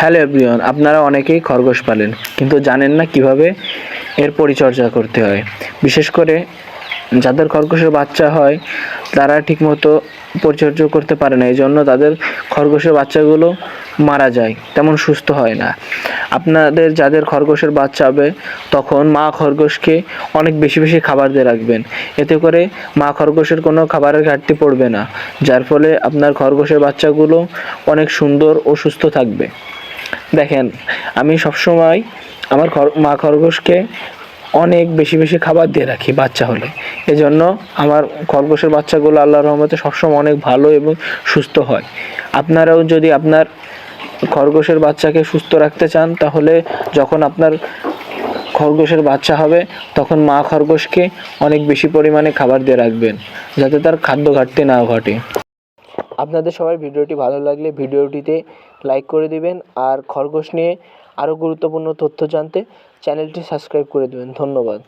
Hello everyone, আপনারা অনেকেই খরগোশ পালেন, কিন্তু জানেন না কীভাবে এর পরিচর্যা করতে হয়। বিশেষ করে যাদের খরগোশের বাচ্চা হয়, তারা ঠিকমতো পরিচর্যা করতে পারে না এই জন্য তাদের খরগোশের বাচ্চাগুলো মারা যায়, তেমন সুস্থ হয় না। আপনাদের যাদের খরগোশের বাচ্চা হবে, তখন মা খরগোশকে অনেক বেশি বেশি খাবার দিয়ে রাখবেন। এতে করে মা খরগোশের কোনো খাবারের ঘাটতি পড়বে না, যার ফলে আপনার খরগোশের বাচ্চাগুলো অনেক সুন্দর ও সুস্থ থাকবে। দেখেন, আমি সবসময় আমার মা খরগোশকে অনেক বেশি বেশি খাবার দিয়ে রাখি বাচ্চা হলে। এজন্য আমার খরগোশের বাচ্চাগুলো আল্লাহর রহমতে সবসময় অনেক ভালো এবং সুস্থ হয়। আপনারাও যদি আপনার খরগোশের বাচ্চাকে সুস্থ রাখতে চান, তাহলে যখন আপনার খরগোশের বাচ্চা হবে, তখন মা খরগোশকে অনেক বেশি পরিমাণে খাবার দিয়ে রাখবেন, যাতে তার খাদ্য ঘাটতি না ঘটে। আপনাদের সবার ভিডিওটি ভালো লাগলে ভিডিওটিতে লাইক করে দিবেন আর খরগোশ নিয়ে আরও গুরুত্বপূর্ণ তথ্য জানতে চ্যানেলটি সাবস্ক্রাইব করে দেবেন। ধন্যবাদ।